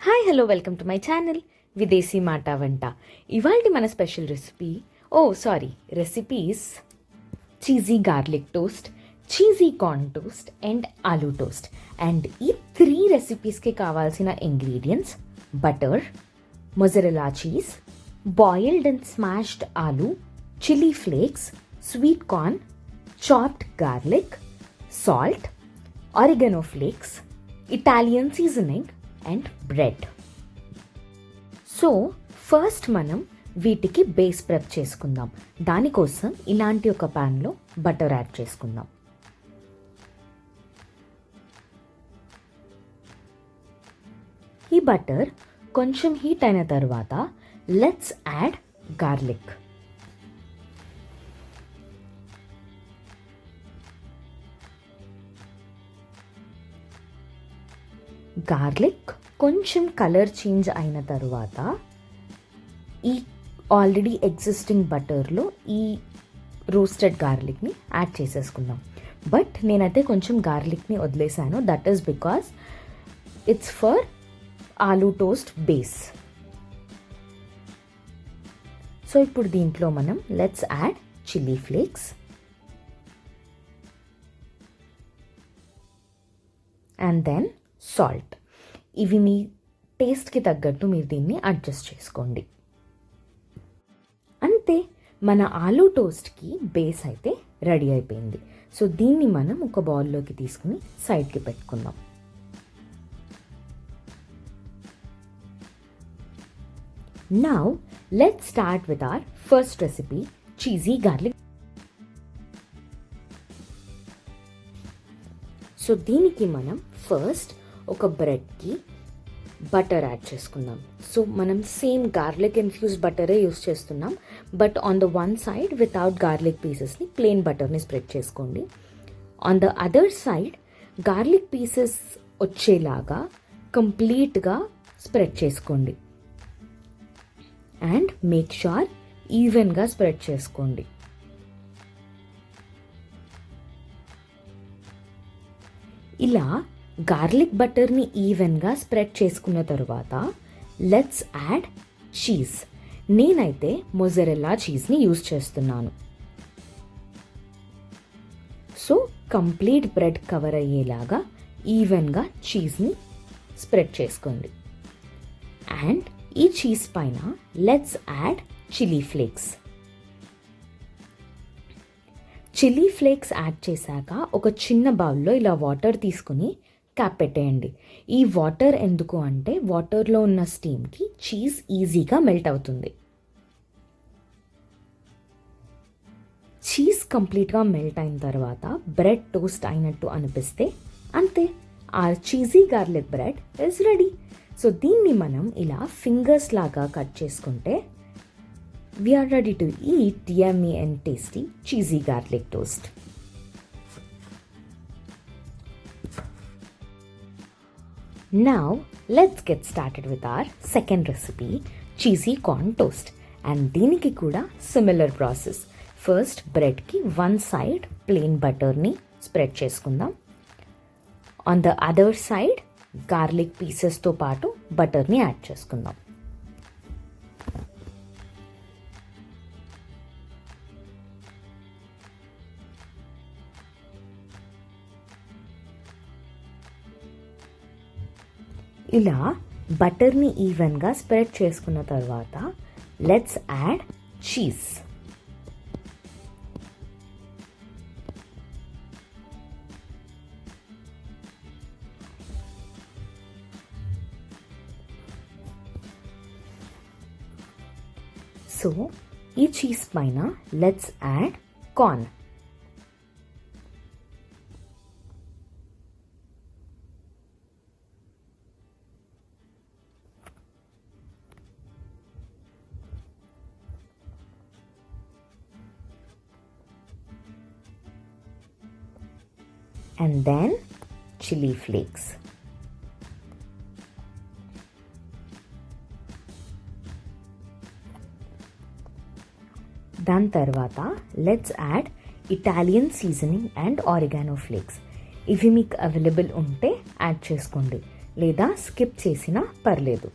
Hi hello welcome to my channel విదేశీ మాట వంట. ఇవాళ మన special recipe oh sorry recipes cheesy garlic toast cheesy corn toast and aloo toast and ఈ three రెసిపీస్కి కావాల్సిన ingredients butter mozzarella cheese boiled and smashed aloo chilli flakes sweet corn chopped garlic salt oregano flakes Italian seasoning and bread. So first మనం వీటికి base prep చేసుకుందాం. దానికోసం ఇలాంటి ఒక ప్యాన్లో బటర్ యాడ్ చేసుకుందాం. ఈ బటర్ కొంచెం హీట్ అయిన తర్వాత లెట్స్ యాడ్ గార్లిక్. గార్లిక్ కొంచెం కలర్ చేంజ్ అయిన తర్వాత ఈ ఆల్రెడీ ఎగ్జిస్టింగ్ బటర్లో ఈ రోస్టెడ్ గార్లిక్ని యాడ్ చేసేసుకుందాం. బట్ నేనైతే కొంచెం గార్లిక్ని వదిలేసాను. That is because it's for aloo toast base so ఇప్పుడు దీంట్లో మనం let's add chilli flakes and then salt ఇవి మీ టేస్ట్కి తగ్గట్టు మీరు దీన్ని అడ్జస్ట్ చేసుకోండి. అంతే మన ఆలూ టోస్ట్కి బేస్ అయితే రెడీ అయిపోయింది. సో దీన్ని మనం ఒక బౌల్లోకి తీసుకుని సైడ్కి పెట్టుకుందాం. Now let start with our first recipe cheesy garlic so దీనికి మనం ఫస్ట్ ఒక బ్రెడ్కి బటర్ యాడ్ చేసుకుందాం. సో మనం సేమ్ గార్లిక్ ఇన్ఫ్యూజ్ బటరే యూస్ చేస్తున్నాం. But on the one side without garlic పీసెస్ని ప్లెయిన్ బటర్ని స్ప్రెడ్ చేసుకోండి. On the other side garlic pieces వచ్చేలాగా కంప్లీట్గా స్ప్రెడ్ చేసుకోండి. అండ్ మేక్ షూర్ ఈవెన్గా స్ప్రెడ్ చేసుకోండి. ఇలా గార్లిక్ బటర్ని ఈవెన్గా స్ప్రెడ్ చేసుకున్న తర్వాత లెట్స్ యాడ్ చీజ్. నేనైతే మొజరెల్లా చీజ్ని యూజ్ చేస్తున్నాను. సో కంప్లీట్ బ్రెడ్ కవర్ అయ్యేలాగా ఈవెన్గా చీజ్ని స్ప్రెడ్ చేసుకోండి. అండ్ ఈ చీజ్ పైన let's add chilli flakes. Chilli flakes add చేశాక ఒక చిన్న బౌల్లో ఇలా వాటర్ తీసుకుని క్యాప్ పెట్టేయండి. ఈ వాటర్ ఎందుకు అంటే వాటర్లో ఉన్న స్టీమ్కి చీజ్ ఈజీగా మెల్ట్ అవుతుంది. చీజ్ కంప్లీట్గా మెల్ట్ అయిన తర్వాత బ్రెడ్ టోస్ట్ అయినట్టు అనిపిస్తే అంతే. ఆ cheesy garlic bread is ready so దీన్ని మనం ఇలా ఫింగర్స్ లాగా కట్ చేసుకుంటే we're ready to eat eat and tasty cheesy garlic toast Now, let's get started with our second recipe cheesy corn toast. And దీనికి కూడా సిమిలర్ ప్రాసెస్ ఫస్ట్ బ్రెడ్కి one side plain బటర్ని spread చేసుకుందాం. On the other side garlic పీసెస్తో పాటు బటర్ని add చేసుకుందాం. ఇలా బటర్ని ఈవెన్గా స్ప్రెడ్ చేసుకున్న తర్వాత లెట్స్ యాడ్ చీజ్. సో ఈ చీజ్ పైన let's add corn. And then chili flakes. దాని తర్వాత let's add Italian seasoning and oregano flakes ఇవి మీకు అవైలబుల్ ఉంటే యాడ్ చేసుకోండి లేదా స్కిప్ చేసినా పర్లేదు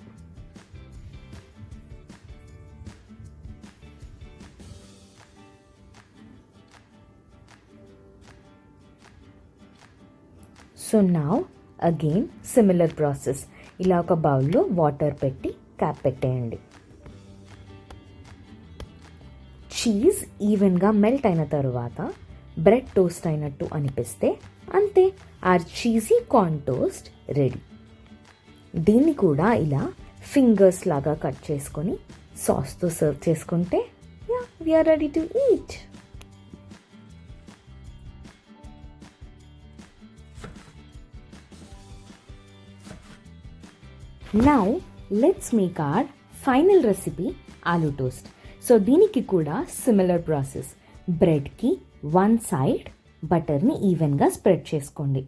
సో నా అగైన్ సిమిలర్ ప్రాసెస్ ఇలా ఒక బౌల్లో వాటర్ పెట్టి క్యాప్ పెట్టేయండి. చీజ్ ఈవెన్గా మెల్ట్ అయిన తర్వాత బ్రెడ్ టోస్ట్ అయినట్టు అనిపిస్తే అంతే our cheesy corn toast ready దీన్ని కూడా ఇలా ఫింగర్స్ లాగా కట్ చేసుకొని సాస్తో సర్వ్ చేసుకుంటే yeah we're ready to eat now let's make our final recipe aloo toast so దీనికి కూడా సిమిలర్ ప్రాసెస్ బ్రెడ్కి వన్ సైడ్ బటర్ని ఈవెన్గా స్ప్రెడ్ చేసుకోండి.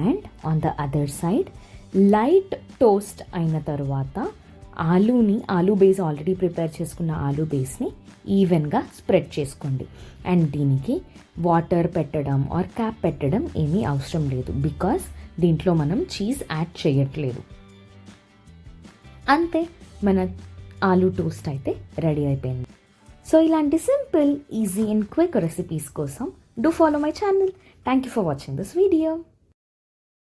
And on the other side light toast అయిన తర్వాత ఆలూని ఆలూ బేస్ ఆల్రెడీ ప్రిపేర్ చేసుకున్న ఆలూ బేస్ని ఈవెన్గా స్ప్రెడ్ చేసుకోండి. అండ్ దీనికి వాటర్ పెట్టడం ఆర్ క్యాప్ పెట్టడం ఏమీ అవసరం లేదు బికాస్ దీంట్లో మనం చీజ్ యాడ్ చేయట్లేదు. అంతే మన ఆలూ టోస్ట్ అయితే రెడీ అయిపోయింది. సో ఇలాంటి simple easy and quick recipes కోసం do follow my channel thank you for watching this video